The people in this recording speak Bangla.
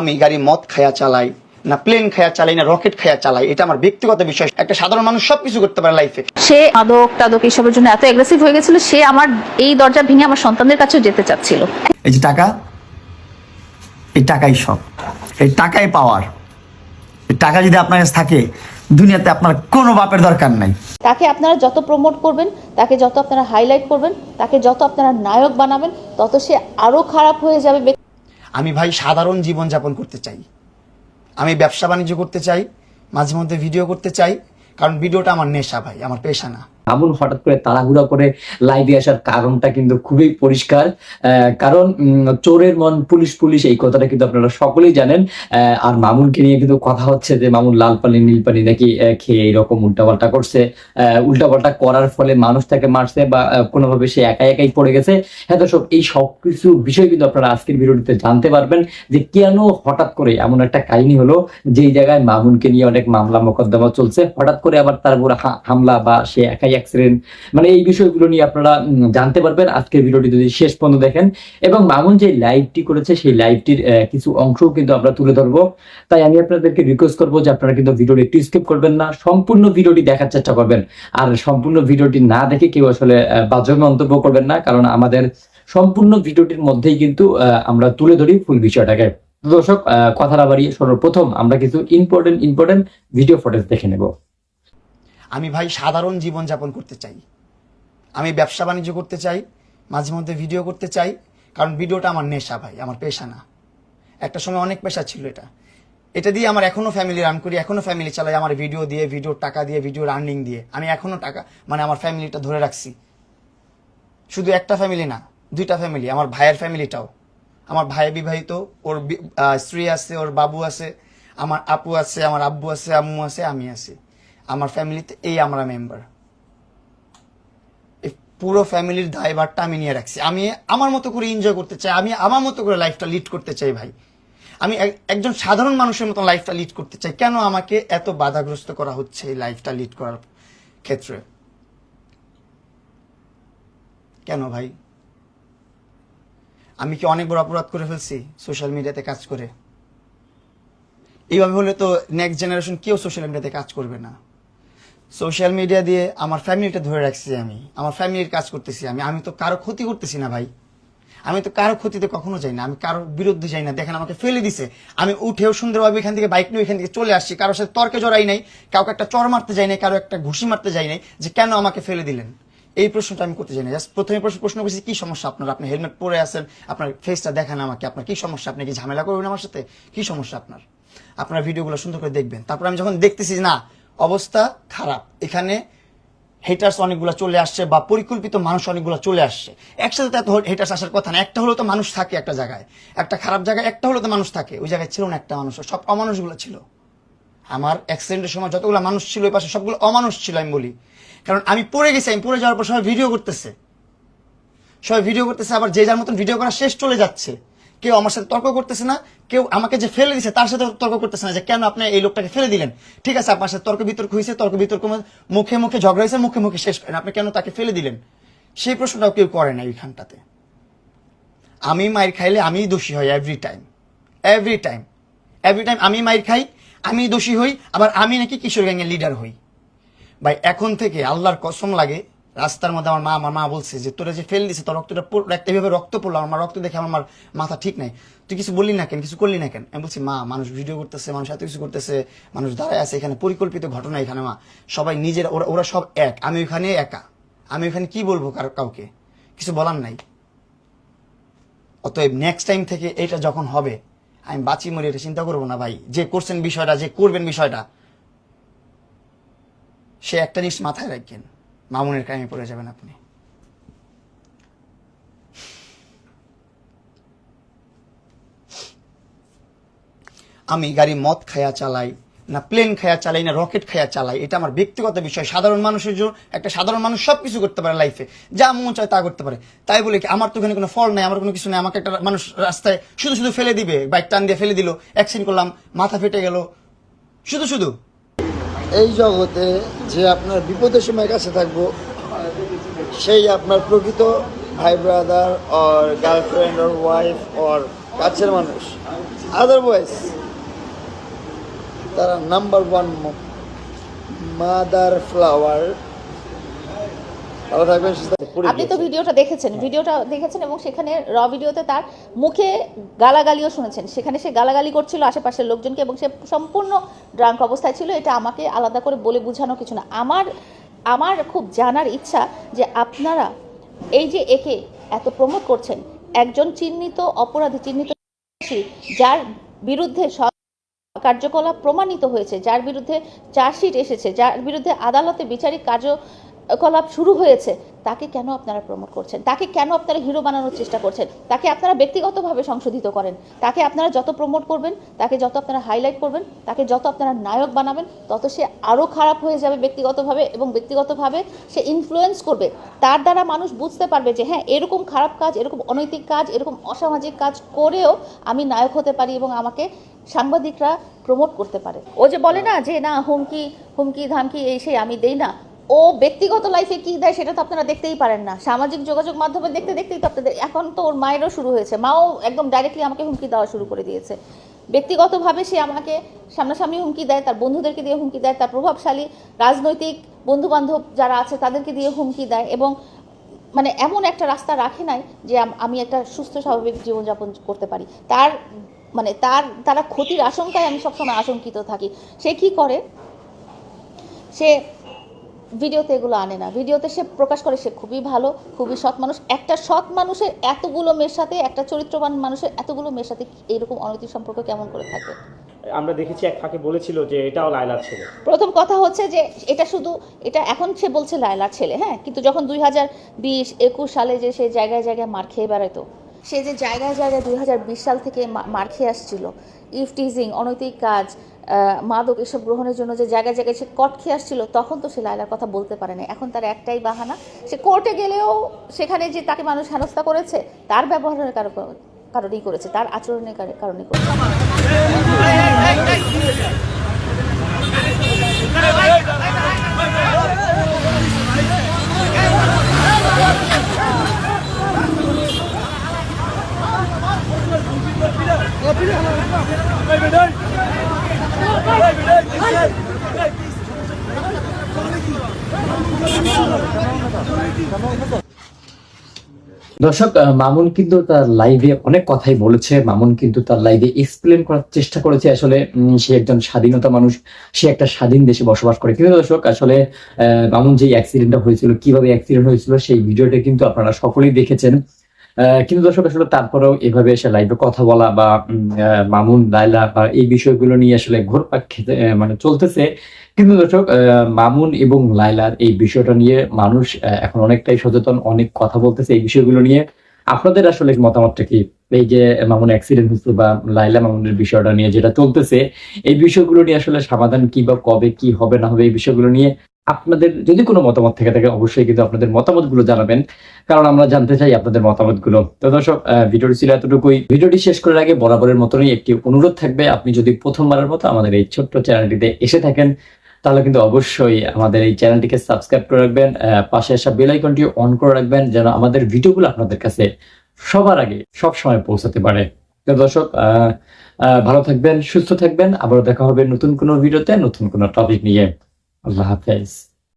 আমি গাড়ি মদ খায়া চালাই না প্লেন খায়া চালাই না রকেট খায়া চালাই এটা আমার ব্যক্তিগত বিষয়। একটা সাধারণ মানুষ সবকিছু করতে পারে লাইফে সে মাদক টাদক এসবের জন্য এত অ্যাগ্রেসিভ হয়ে গেছিল সে আমার এই দরজা ভেঙে আমার সন্তানদের কাছেও যেতে চাচ্ছিল। এই যে টাকা এই টাকাই সব। এই টাকাই পাওয়ার এই টাকা যদি আপনার কাছে থাকে দুনিয়াতে আপনার কোনো বাপের দরকার নাই। তাকে আপনারা যত প্রমোট করবেন তাকে যত আপনারা হাইলাইট করবেন তাকে যত আপনারা নায়ক বানাবেন তত সে আরও খারাপ হয়ে যাবে। আমি ভাই সাধারণ জীবনযাপন করতে চাই। আমি ব্যবসা বাণিজ্য করতে চাই, মাঝে মধ্যে ভিডিও করতে চাই, কারণ ভিডিওটা আমার নেশা ভাই, আমার পেশা না। মামুন হঠাৎ করে তাড়াহুড়া করে লাইভে আসার কারণটা কিন্তু খুবই পরিষ্কার। কারণ চোরের মন, পুলিশ পুলিশ, এই কথাটা কিন্তু আপনারা সকলেই জানেন। আর মামুনকে নিয়ে কিন্তু কথা হচ্ছে যে, মামুন লাল পানি, নীল পানি নাকি খেয়ে এইরকম উল্টাপাল্টা করছে। উল্টাপাল্টা করার ফলে মানুষ তাকে মারছে বা কোনোভাবে সে একা একাই পড়ে গেছে। হ্যাঁ দর্শক, এই সব কিছু বিষয় কিন্তু আপনারা আজকের ভিডিওটিতে জানতে পারবেন যে, কেন হঠাৎ করে এমন একটা কাহিনী হলো, যেই জায়গায় মামুনকে নিয়ে অনেক মামলা মোকদ্দমা চলছে। হঠাৎ করে আবার তার উপর হামলা বা সে একাই অ্যাক্সিডেন্ট মানে এই বিষয়গুলো নিয়ে আপনারা জানতে পারবেন। আজকের ভিডিওটি যদি শেষ পর্যন্ত দেখেন। এবং মামুন যে লাইভটি করেছে সেই লাইভটির কিছু অংশও কিন্তু আমরা তুলে ধরবো। তাই আমি আপনাদেরকে রিকোয়েস্ট করব যে আপনারা কিন্তু ভিডিওটি একটু স্কিপ করবেন না। সম্পূর্ণ ভিডিওটি দেখার চেষ্টা করবেন। আর সম্পূর্ণ ভিডিওটি না দেখে কেউ আসলে বাজে মন্তব্য করবেন না। কারণ আমাদের সম্পূর্ণ ভিডিওটির মধ্যেই কিন্তু আমরা তুলে ধরি ফুল বিষয়টাকে। দর্শক আহ, কথা না বাড়িয়ে সর্বপ্রথম আমরা কিছু ইম্পর্টেন্ট ইম্পর্টেন্ট ভিডিও ফুটেজ দেখে নেব। আমি ভাই সাধারণ জীবন যাপন করতে চাই। আমি ব্যবসা বাণিজ্য করতে চাই, মাঝে মধ্যে ভিডিও করতে চাই, কারণ ভিডিওটা আমার নেশা ভাই, আমার পেশা না। একটা সময় অনেক পেশা ছিল এটা। এটা দিয়ে আমার এখনও ফ্যামিলি রান করি, এখনও ফ্যামিলি চালাই আমার ভিডিও দিয়ে ভিডিও টাকা দিয়ে ভিডিও রানিং দিয়ে। আমি এখনও টাকা মানে আমার ফ্যামিলিটা ধরে রাখছি। শুধু একটা ফ্যামিলি না, দুইটা ফ্যামিলি আমার ভাইয়ের ফ্যামিলিটাও আমার ভাই বিবাহিত, ওর স্ত্রী আছে, ওর বাবু আছে, আমার আপু আছে, আমার আব্বু আছে, আম্মু আছে, আমি আছি। আমার ফ্যামিলিতে এই আমরা মেম্বার পুরো ফ্যামিলির দায়ভারটা আমি নিয়ে রাখছি। আমি আমার মতো করে এনজয় করতে চাই, আমি আমার মতো করে লাইফটা লিড করতে চাই ভাই। আমি এক- একজন সাধারণ মানুষের মতো লাইফটা লিড করতে চাই। কেন আমাকে এত বাধাগ্রস্ত করা হচ্ছে এই লাইফটা লিড করার ক্ষেত্রে? কেন ভাই? আমি কি অনেক বড় অপরাধ করে ফেলছি সোশ্যাল মিডিয়াতে কাজ করে? এইভাবে হলে তো নেক্সট জেনারেশন কেউ সোশ্যাল মিডিয়াতে কাজ করবে না। সোশ্যাল মিডিয়া দিয়ে আমার ফ্যামিলিটা ধরে রাখছি আমি, আমার ফ্যামিলির কাজ করতেছি আমি আমি তো কারও ক্ষতি করতেছি না ভাই। আমি তো কারও ক্ষতিতে কখনো যাই না, আমি কারোর বিরুদ্ধে যাই না। দেখেন আমাকে ফেলে দিছে। আমি উঠেও সুন্দরভাবে এখান থেকে বাইক নিয়ে এখান থেকে চলে আসছি, কারোর সাথে তর্কে জড়াই নাই, কাউকে একটা চর মারতে যাই নাই, কারও একটা ঘুষি মারতে যাই নাই, যে কেন আমাকে ফেলে দিলেন? এই প্রশ্নটা আমি করতে চাই না। জাস্ট প্রথমে প্রশ্ন প্রশ্ন করছি, কি সমস্যা আপনার? আপনি হেলমেট পরে আছেন, আপনার ফেসটা দেখান আমাকে। আপনার কি সমস্যা? আপনি কি ঝামেলা করবেন আমার সাথে? কি সমস্যা আপনার? আপনার ভিডিওগুলো সুন্দর করে দেখবেন। তারপর আমি যখন দেখতেছি না অবস্থা খারাপ। এখানে হেটার্স অনেকগুলো চলে আসছে বা পরিকল্পিত মানুষ অনেকগুলো চলে আসছে। একসাথে তো এত হেটার্স আসার কথা না। একটা হলেও তো মানুষ থাকে একটা জায়গায়। একটা খারাপ জায়গায় একটা হলেও তো মানুষ থাকে। ওই জায়গায় ছিল না একটা মানুষ। সব অমানুষগুলো ছিল। আমার অ্যাক্সিডেন্টের সময় যতগুলো মানুষ ছিল ওই পাশে সবগুলো অমানুষ ছিল আমি বলি। কারণ আমি পড়ে গেছি, আমি পড়ে যাওয়ার পর সবাই ভিডিও করতেছে। সবাই ভিডিও করতেছে, আবার যে যার মতন ভিডিও করা শেষ চলে যাচ্ছে। কেউ আমার সাথে তর্ক করতেছে না, কেউ আমাকে যে ফেলে দিছে তার সাথে তর্ক করতেছে না যে কেন আপনি এই লোকটাকে ফেলে দিলেন। ঠিক আছে, আপনার সাথে তর্ক বিতর্ক হয়েছে, তর্ক বিতর্ক মুখে মুখে ঝগড়া হয়েছে, মুখে মুখে শেষ করেন আপনি কেন তাকে ফেলে দিলেন? সেই প্রশ্নটাও কেউ করে না এইখানটাতে। আমি মাইর খাইলে আমিই দোষী হই every time every time every time আমি মাইর খাই আমি দোষী হই, আবার আমি নাকি কিশোর গ্যাংয়ের লিডার হই। ভাই, এখন থেকে আল্লাহর কসম লাগে রাস্তার মধ্যে আমার মা আমার মা বলছে যে, তোরা যে ফেল দিছে, তোর রক্তটা একটা এভাবে রক্ত পড়ল, আমার মা রক্ত দেখে আমার মাথা ঠিক নাই। তুই কিছু বললি না কেন? কিছু করলি না কেন? আমি বলছি, মা, মানুষ ভিডিও করতেছে, মানুষ এত কিছু করতেছে, মানুষ দাঁড়ায় আছে এখানে, পরিকল্পিত ঘটনা এখানে, মা। সবাই নিজের, ওরা ওরা সব এক। আমি ওখানে একা। আমি ওখানে কি বলব কারও, কাউকে? কিছু বলার নাই। অতএব নেক্সট টাইম থেকে এটা যখন হবে, আমি বাঁচি মরি এটা চিন্তা করব না ভাই। যে করছেন বিষয়টা, যে করবেন বিষয়টা, সে একটা জিনিস মাথায় রাখবেন। মামুনের ক্রাইমে পড়ে যাবেন আপনি। আমি গাড়ি মদ খায়া চালাই, না প্লেন খায়া চালাই, না রকেট খায়া চালাই, এটা আমার ব্যক্তিগত বিষয়। সাধারণ মানুষের জন্য, একটা সাধারণ মানুষ সব কিছু করতে পারে লাইফে যা মন চায় তা করতে পারে। তাই বলে কি, আমার তো এখানে কোনো ফল নাই, আমার কোনো কিছু নেই। আমাকে একটা মানুষ রাস্তায় শুধু শুধু ফেলে দিবে। বাইক টান দিয়ে ফেলে দিল অ্যাক্সিডেন্ট করলাম, মাথা ফেটে গেল। শুধু শুধু। এই জগতে যে আপনার বিপদের সময় কাছে থাকব, সেই আপনার প্রকৃত ভাই brother or girlfriend or wife or কাছের মানুষ। আদারওয়াইজ তারা নাম্বার ওয়ান মাদার ফ্লাওয়ার ভালো থাকবেন আপনি তো ভিডিওটা দেখেছেন ভিডিওটা দেখেছেন এবং সেখানে র ভিডিওতে তার মুখে গালাগালিও শুনেছেন। সেখানে সে গালাগালি করছিল আশেপাশের লোকজনকে এবং সে সম্পূর্ণ ড্রাঙ্ক অবস্থায় ছিল। এটা আমাকে আলাদা করে বলে বোঝানো কিছু না। আমার আমার খুব জানার ইচ্ছা যে আপনারা এই যে একে এত প্রমোট করছেন একজন চিহ্নিত অপরাধী চিহ্নিত যার বিরুদ্ধে সব কার্যকলাপ প্রমাণিত হয়েছে যার বিরুদ্ধে চার্জশিট এসেছে যার বিরুদ্ধে আদালতে বিচারিক কার্যকলাপ শুরু হয়েছে, তাকে কেন আপনারা প্রমোট করছেন? তাকে কেন আপনারা হিরো বানানোর চেষ্টা করছেন? তাকে আপনারা ব্যক্তিগতভাবে সংশোধিত করেন। তাকে আপনারা যত প্রমোট করবেন, তাকে যত আপনারা হাইলাইট করবেন, তাকে যত আপনারা নায়ক বানাবেন, তত সে আরও খারাপ হয়ে যাবে ব্যক্তিগতভাবে এবং ব্যক্তিগতভাবে সে ইনফ্লুয়েন্স করবে। তার দ্বারা মানুষ বুঝতে পারবে যে হ্যাঁ এরকম খারাপ কাজ, এরকম অনৈতিক কাজ, এরকম অসামাজিক কাজ করেও আমি নায়ক হতে পারি এবং আমাকে সাংবাদিকরা প্রমোট করতে পারে। ও যে বলে না যে, না, হুমকি হুমকি, ধামকি, এই, সেই, আমি দেই না। ও ব্যক্তিগত লাইফে কি দেয় সেটা তো আপনারা দেখতেই পারেন না। সামাজিক যোগাযোগ মাধ্যমে দেখতে দেখতেই তো আপনাদের, এখন তো ওর মায়েরও শুরু হয়েছে। মাও একদম ডাইরেক্টলি আমাকে হুমকি দেওয়া শুরু করে দিয়েছে। ব্যক্তিগতভাবে সে আমাকে সামনাসামনি হুমকি দেয়, তার বন্ধুদেরকে দিয়ে হুমকি দেয়, তার প্রভাবশালী রাজনৈতিক বন্ধুবান্ধব যারা আছে তাদেরকে দিয়ে হুমকি দেয় এবং মানে এমন একটা রাস্তা রাখে নাই যে আমি একটা সুস্থ, স্বাভাবিক জীবনযাপন করতে পারি। তার মানে তার, তারা ক্ষতির আশঙ্কায় আমি সবসময় আশঙ্কিত থাকি। সে কি করে? সে ভিডিওতে এগুলো আনে না। ভিডিওতে সে প্রকাশ করে সে খুবই ভালো খুবই সৎ মানুষ। একটা সৎ মানুষের এতগুলো মেয়ের সাথে একটা চরিত্রবান মানুষের এতগুলো মেয়ের সাথে এইরকম অনৈতিক সম্পর্ক কেমন করে থাকে? আমরা দেখেছি এক ফাঁকে বলেছিল যে এটাও লায়লার ছেলে। প্রথম কথা হচ্ছে যে এটা শুধু এটা এখন সে বলছে লায়লার ছেলে হ্যাঁ? কিন্তু যখন দুই হাজার বিশ একুশ সালে যে সে জায়গায় জায়গায় মার খেয়ে বেড়াতো সে যে জায়গায় জায়গায় দুই হাজার বিশ সাল থেকে মার খেয়ে আসছিল ইফটিজিং অনৈতিক কাজ মাদক এসব গ্রহণের জন্য যে জায়গায় জায়গায় সে কট খেয়ে আসছিল তখন তো সে লায়লার কথা বলতে পারে না এখন তার একটাই বাহানা সে কোর্টে গেলেও সেখানে যে তাকে মানুষ হেনস্থা করেছে তার ব্যবহারের কারও কারণেই করেছে তার আচরণের কারে- কারণে করেছে দর্শক মামুন কিন্তু তার লাইভে অনেক কথাই বলেছে। মামুন কিন্তু তার লাইভে এক্সপ্লেন করার চেষ্টা করেছে। আসলে সে একজন স্বাধীনতা মানুষ, সে একটা স্বাধীন দেশে বসবাস করে। কিন্তু দর্শক, আসলে মামুন যে অ্যাক্সিডেন্টটা হয়েছিল, কীভাবে অ্যাক্সিডেন্ট হয়েছিল, সেই ভিডিওটা কিন্তু আপনারা সকলেই দেখেছেন। কিন্তু দর্শক, আসলে তারপরেও এভাবে এসে লাইভে কথা বলা বা মামুন লাইলা বা এই বিষয়গুলো নিয়ে আসলে ঘোরপাক খেতে মানে চলতেছে। কিন্তু দর্শক মামুন এবং লাইলার এই বিষয়টা নিয়ে মানুষ এখন অনেকটাই সচেতন, অনেক কথা বলতেছে এই বিষয়গুলো নিয়ে। আপনাদের আসলে মতামতটা কি? এই যে মামুন অ্যাক্সিডেন্ট হচ্ছে বা লাইলা মামুনের বিষয়টা নিয়ে যেটা চলতেছে, এই বিষয়গুলো নিয়ে আসলে সমাধান কি বা কবে, কি হবে না হবে এই বিষয়গুলো নিয়ে আপনাদের যদি কোনো মতামত থেকে থাকে, অবশ্যই কিন্তু আপনাদের মতামতগুলো জানাবেন। কারণ আমরা জানতে চাই আপনাদের মতামতগুলো। তো দর্শক ভিডিওটি ছিল এতটুকুই। ভিডিওটি শেষ করার আগে বরাবরের মতনই একটি অনুরোধ থাকবে। আপনি যদি প্রথমবারের মতো আমাদের এই ছোট্ট চ্যানেলটিতে এসে থাকেন, তাহলে কিন্তু অবশ্যই আমাদের এই চ্যানেলটিকে সাবস্ক্রাইব করে রাখবেন পাশে আসা বেল আইকনটি অন করে রাখবেন, যেন আমাদের ভিডিওগুলো আপনাদের কাছে সবার আগে সব সময় পৌঁছাতে পারে। তো দর্শক ভালো থাকবেন, সুস্থ থাকবেন। আবারও দেখা হবে নতুন কোনো ভিডিওতে, নতুন কোনো টপিক নিয়ে। Allah Hafiz.